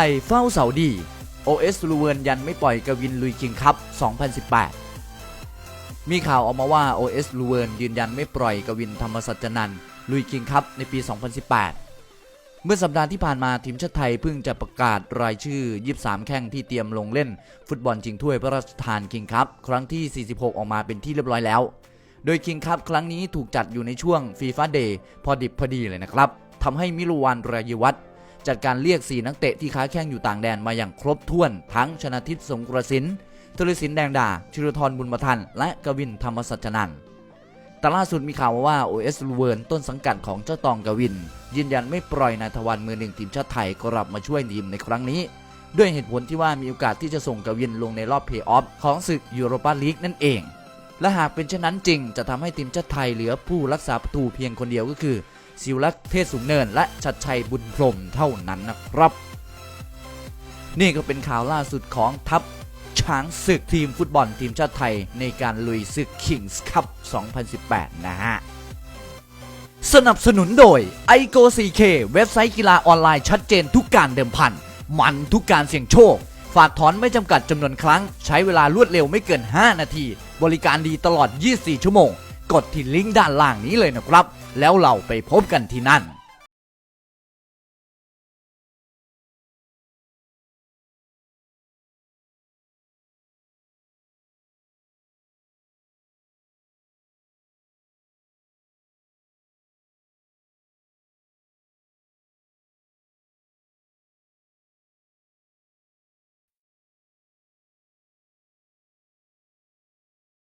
ไทยเฝ้าเสาดี OS ลูเวิร์นยันไม่ปล่อยกวินลุยคิงคัพ 2018 มีข่าวออกมาว่า OS ลูเวิร์นยืนยันไม่ปล่อยกวินธรรมสัจจนันลุยคิงคัพในปี 2018 เมื่อสัปดาห์ที่ผ่านมาทีมชาติไทยเพิ่งจะประกาศรายชื่อ 23 แข้งที่เตรียมลงเล่น ฟุตบอลชิงถ้วยพระราชทานคิงคัพครั้งที่ 46 ออกมาเป็นที่เรียบร้อยแล้ว โดยคิงคัพครั้งนี้ถูกจัดอยู่ในช่วงฟีฟ่าเดย์พอดิบพอดีเลยนะครับทำให้มิลวานรายวัฒน จัดการเรียก 4 นักเตะที่ค้าแข้งอยู่ต่างแดนมาอย่างครบถ้วน ทั้งชนะทิพย์สงกระสินธุรสินแดงดาชิรทรบุญมาทัน และกวินธรรมสัจนันท์แต่ล่าสุดมีข่าวมาว่า OS ลูเวิร์นต้นสังกัดของเจ้าตองกวิน ยืนยันไม่ปล่อยนายทวันมือหนึ่งทีมชาติไทยกลับมาช่วยทีมในครั้งนี้ ด้วยเหตุผลที่ว่ามีโอกาสที่จะส่งกวินลงในรอบเพย์ออฟของศึกยูโรปาลีกนั่นเอง และหากเป็นเช่นนั้นจริง จะทำให้ทีมชาติไทยเหลือผู้รักษาประตูเพียงคนเดียวก็คือ ศิวลักษ์เทศสูงเนิน และชัดชัยบุญพรมเท่านั้นนะครับ นี่ก็เป็นข่าวล่าสุดของทัพช้างศึกทีมฟุตบอลทีมชาติไทยในการลุยศึก Kings Cup 2018 นะฮะ สนับสนุนโดย i g o CK เว็บไซต์กีฬาออนไลน์ชัดเจนทุกการเดิมพัน มันทุกการเสี่ยงโชค ฝากถอนไม่จำกัดจำนวนครั้ง ใช้เวลารวดเร็วไม่เกิน 5 นาที บริการดีตลอด 24 ชั่วโมง กดที่ลิงก์ด้านล่างนี้เลยนะครับ แล้วเราไปพบกันที่นั่น